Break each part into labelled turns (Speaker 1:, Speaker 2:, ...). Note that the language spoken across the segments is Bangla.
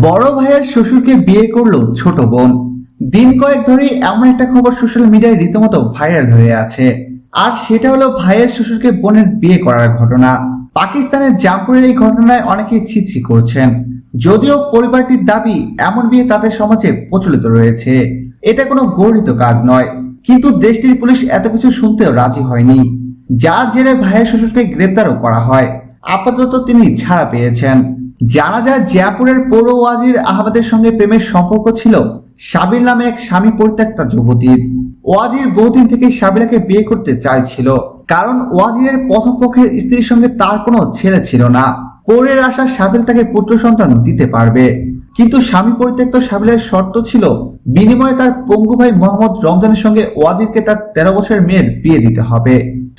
Speaker 1: বড় ভাইয়ের শ্বশুরকে বিয়ে করল ছোট বোন। দিন কয়েক ধরে এমন একটা খবর সোশ্যাল মিডিয়ায় রীতিমতো ভাইরাল হয়ে আছে। আর সেটা হলো ভাইয়ের শ্বশুরকে বোনের বিয়ে করার ঘটনা। পাকিস্তানের জামপুরের এই ঘটনায় অনেকে ছিছি করছেন। যদিও পরিবারটির দাবি, এমন বিয়ে তাদের সমাজে প্রচলিত রয়েছে। এটা কোনো গর্হিত কাজ নয়। কিন্তু দেশটির পুলিশ এত কিছু শুনতেও রাজি হয়নি। যার জেরে ভাইয়ের শ্বশুরকে গ্রেপ্তারও করা হয়। আপাতত তিনি ছাড়া পেয়েছেন। জানা যায় জয়পুরের পৌর ওয়াজির আহমেদের সঙ্গে প্রেমের সম্পর্ক ছিল। সাবিল নামে এক স্বামী পরিত্যক্তা যুবতীর ওয়াজির বহুদিন থেকে সাবিলাকে বিয়ে করতে চাইছিল। কারণ ওয়াজিরের প্রথম পক্ষের স্ত্রীর সঙ্গে তার কোনো ছেলে ছিল না। পৌরের আশা সাবিল তাকে পুত্র সন্তান দিতে পারবে। কিন্তু স্বামী পরিত্যক্ত সাবিলের শর্ত ছিল, বিনিময়ে তার পঙ্গু ভাই মোহাম্মদ রমজানের সঙ্গে ওয়াজিদকে তার তেরো বছরের মেয়ের বিয়ে দিতে হবে।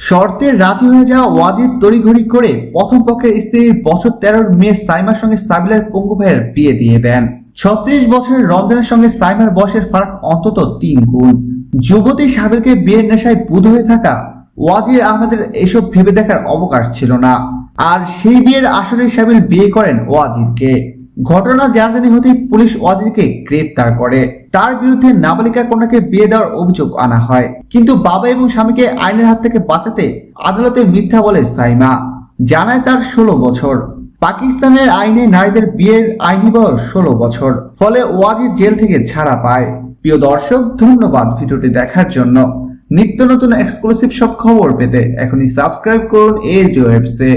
Speaker 1: শর্তে রাজি হয়ে যাওয়া ওয়াজিদ তড়িঘড়ি করে প্রথম পক্ষের স্ত্রীর বছর তেরোর মেয়ে সাইমার সঙ্গে সাবিলের পঙ্গু ভাইয়ের বিয়ে দিয়ে দেন। ছত্রিশ বছরের রমজানের সঙ্গে সাইমার বয়সের ফারাক অন্তত তিন গুণ। যুবতী সাবিলকে বিয়ের নেশায় বুধ হয়ে থাকা ওয়াজির আহমেদের এসব ভেবে দেখার অবকাশ ছিল না। আর সেই বিয়ের আসরে সাবিল বিয়ে করেন ওয়াজিরকে ঘটনা জানাজানি হতেই পুলিশ ওয়াজিরকে গ্রেপ্তার করে। তার বিরুদ্ধে নাবালিকা কন্যাকে বিয়ে দেওয়ার অভিযোগ আনা হয়। কিন্তু বাবা এবং স্বামীকে আইনের হাত থেকে বাঁচাতে আদালতে মিথ্যা বলে সাইমা। জানায় তার ষোলো বছর। পাকিস্তানের আইনে নারীদের বিয়ের আইনি বয়স ষোলো বছর। ফলে ওয়াজির জেল থেকে ছাড়া পায়। প্রিয় দর্শক, ধন্যবাদ ভিডিওটি দেখার জন্য। নিত্য নতুন এক্সক্লুসিভ সব খবর পেতে এখনই সাবস্ক্রাইব করুন এইচ ওয়েবসে